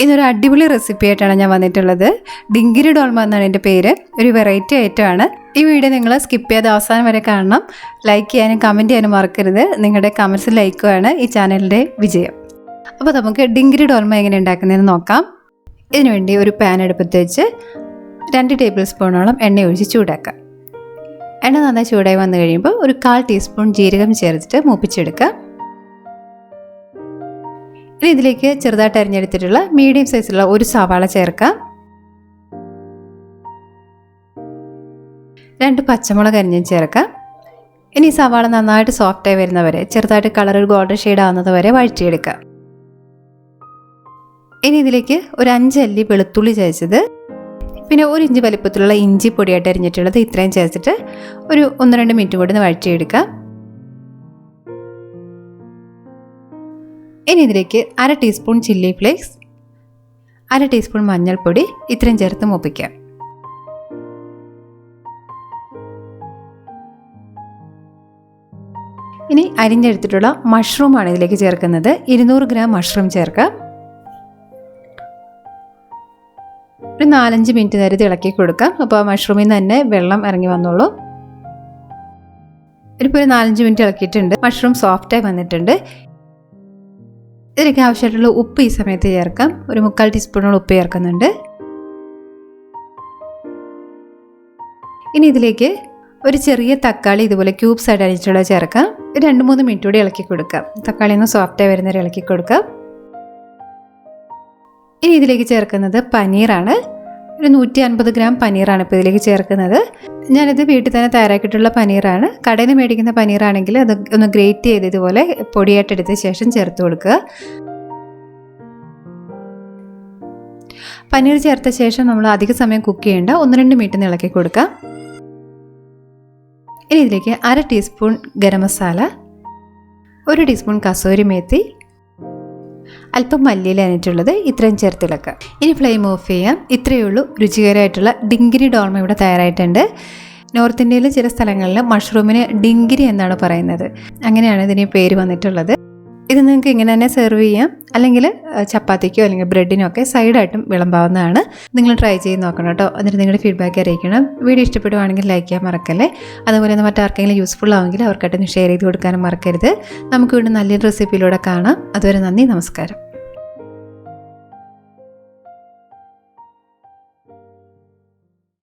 ഇതൊരു അടിപൊളി റെസിപ്പി ആയിട്ടാണ് ഞാൻ വന്നിട്ടുള്ളത്. ഡിങ്കിരി ഡോൾമ എന്നാണ് എന്റെ പേര്. ഒരു വെറൈറ്റി ഐറ്റമാണ് ഈ വീഡിയോ നിങ്ങൾ സ്കിപ്പ് ചെയ്ത് അവസാനം വരെ കാണണം. ലൈക്ക് ചെയ്യാനും കമന്റ് ചെയ്യാനും മറക്കരുത്. നിങ്ങളുടെ കമൻസ് ലൈക്കുമാണ് ഈ ചാനലിന്റെ വിജയം. അപ്പോൾ നമുക്ക് ഡിങ്കിരി ഡോൾമ എങ്ങനെ ഉണ്ടാക്കുന്നതെന്ന് നോക്കാം. ഇതിനുവേണ്ടി ഒരു പാൻ എടുപ്പത്ത് വെച്ച് രണ്ട് ടേബിൾ സ്പൂണോളം എണ്ണ ഒഴിച്ച് ചൂടാക്കാം. എണ്ണ നന്നായി ചൂടായി വന്നു കഴിയുമ്പോൾ ഒരു കാൽ ടീസ്പൂൺ ജീരകം ചേർത്തിട്ട് മൂപ്പിച്ചെടുക്കുക ഇനി ഇതിലേക്ക് ചെറുതായിട്ട് അരിഞ്ഞെടുത്തിട്ടുള്ള മീഡിയം സൈസിലുള്ള ഒരു സവാള ചേർക്കാം. രണ്ട് പച്ചമുളക് അരിഞ്ഞും ചേർക്കാം. ഇനി സവാള നന്നായിട്ട് സോഫ്റ്റായി വരുന്നവരെ ചെറുതായിട്ട് കളർ ഒരു ഗോൾഡൻ ഷെയ്ഡ് ആവുന്നത് വരെ വഴറ്റിയെടുക്കാം. ഇനി ഇതിലേക്ക് ഒരു അഞ്ച് അല്ലി വെളുത്തുള്ളി ചതച്ചത് പിന്നെ ഒരു ഇഞ്ച് വലിപ്പത്തിലുള്ള ഇഞ്ചി പൊടിയായിട്ട് അരിഞ്ഞിട്ടുള്ളത് ഇത്രയും ചേർത്തിട്ട് ഒരു ഒന്ന് രണ്ട് മിനിറ്റ് കൂടി വഴറ്റിയെടുക്കാം. ഇനി ഇതിലേക്ക് അര ടീസ്പൂൺ ചില്ലി ഫ്ലേക്സ് അര ടീസ്പൂൺ മഞ്ഞൾപ്പൊടി ഇത്രയും ചേർത്ത് മൂപ്പിക്കാം. ഇനി അരിഞ്ഞെടുത്തിട്ടുള്ള മഷ്റൂമാണ് ഇതിലേക്ക് ചേർക്കുന്നത്. ഇരുന്നൂറ് ഗ്രാം മഷ്റൂം ചേർക്കാം. ഒരു നാലഞ്ച് മിനിറ്റ് നേരം ഇളക്കി കൊടുക്കാം. അപ്പോൾ ആ മഷ്റൂമിൽ നിന്ന് തന്നെ വെള്ളം ഇറങ്ങി വന്നോളൂ. ഇതിപ്പോൾ ഒരു നാലഞ്ച് മിനിറ്റ് ഇളക്കിയിട്ടുണ്ട്. മഷ്റൂം സോഫ്റ്റായി വന്നിട്ടുണ്ട്. ഇതിലേക്ക് ആവശ്യമായിട്ടുള്ള ഉപ്പ് ഈ സമയത്ത് ചേർക്കാം. ഒരു മുക്കാൽ ടീസ്പൂണോളം ഉപ്പ് ചേർക്കുന്നുണ്ട്. ഇനി ഇതിലേക്ക് ഒരു ചെറിയ തക്കാളി ഇതുപോലെ ക്യൂബ്സ് ആയിട്ട് അരിച്ചുള്ള ചേർക്കാം. രണ്ട് മൂന്ന് മിനിറ്റ് കൂടി ഇളക്കി കൊടുക്കാം. തക്കാളി ഒന്ന് സോഫ്റ്റായി വരുന്നവരെ ഇളക്കി കൊടുക്കാം. ഇനി ഇതിലേക്ക് ചേർക്കുന്നത് പനീറാണ്. ഒരു നൂറ്റി അൻപത് ഗ്രാം പനീറാണ് ഇപ്പോൾ ഇതിലേക്ക് ചേർക്കുന്നത്. ഞാനിത് വീട്ടിൽ തന്നെ തയ്യാറാക്കിയിട്ടുള്ള പനീറാണ്. കടയിൽ നിന്ന് മേടിക്കുന്ന പനീറാണെങ്കിൽ അത് ഒന്ന് ഗ്രേറ്റ് ചെയ്ത് ഇതുപോലെ പൊടിയായിട്ട് എടുത്ത ശേഷം ചേർത്ത് കൊടുക്കുക. പനീർ ചേർത്ത ശേഷം നമ്മൾ അധിക സമയം കുക്ക് ചെയ്യേണ്ട ഒന്ന് രണ്ട് മിനിറ്റ് ഇളക്കി കൊടുക്കാം ഇനി ഇതിലേക്ക് അര ടീസ്പൂൺ ഗരം മസാല ഒരു ടീസ്പൂൺ കസൂരി മേത്തി അല്പം മല്ലിയില അനിട്ടുള്ളത് ഇത്രയും ചേർത്തിളക്കുക ഇനി ഫ്ലെയിം ഓഫ് ചെയ്യാം. ഇത്രയേ ഉള്ളൂ. രുചികരമായിട്ടുള്ള ഡിങ്കിരി ഡോൾമ ഇവിടെ തയ്യാറായിട്ടുണ്ട്. നോർത്ത് ഇന്ത്യയിലെ ചില സ്ഥലങ്ങളിൽ മഷ്റൂമിന് ഡിങ്കിരി എന്നാണ് പറയുന്നത്. അങ്ങനെയാണ് ഇതിന് പേര് വന്നിട്ടുള്ളത്. ഇത് നിങ്ങൾക്ക് ഇങ്ങനെ തന്നെ സെർവ് ചെയ്യാം. അല്ലെങ്കിൽ ചപ്പാത്തിക്കോ അല്ലെങ്കിൽ ബ്രെഡിനോ ഒക്കെ സൈഡായിട്ടും വിളമ്പാവുന്നതാണ്. നിങ്ങൾ ട്രൈ ചെയ്ത് നോക്കണം കേട്ടോ. എന്നിട്ട് നിങ്ങളുടെ ഫീഡ്ബാക്ക് അറിയിക്കണം. വീഡിയോ ഇഷ്ടപ്പെടുവാണെങ്കിൽ ലൈക്ക് ചെയ്യാൻ മറക്കല്ലേ. അതുപോലെ മറ്റാർക്കെങ്കിലും യൂസ്ഫുൾ ആവുമെങ്കിൽ അവർക്കായിട്ട് ഷെയർ ചെയ്ത് കൊടുക്കാനും മറക്കരുത്. നമുക്ക് വീണ്ടും നല്ലൊരു റെസിപ്പിയിലൂടെ കാണാം. അതുവരെ നന്ദി നമസ്കാരം.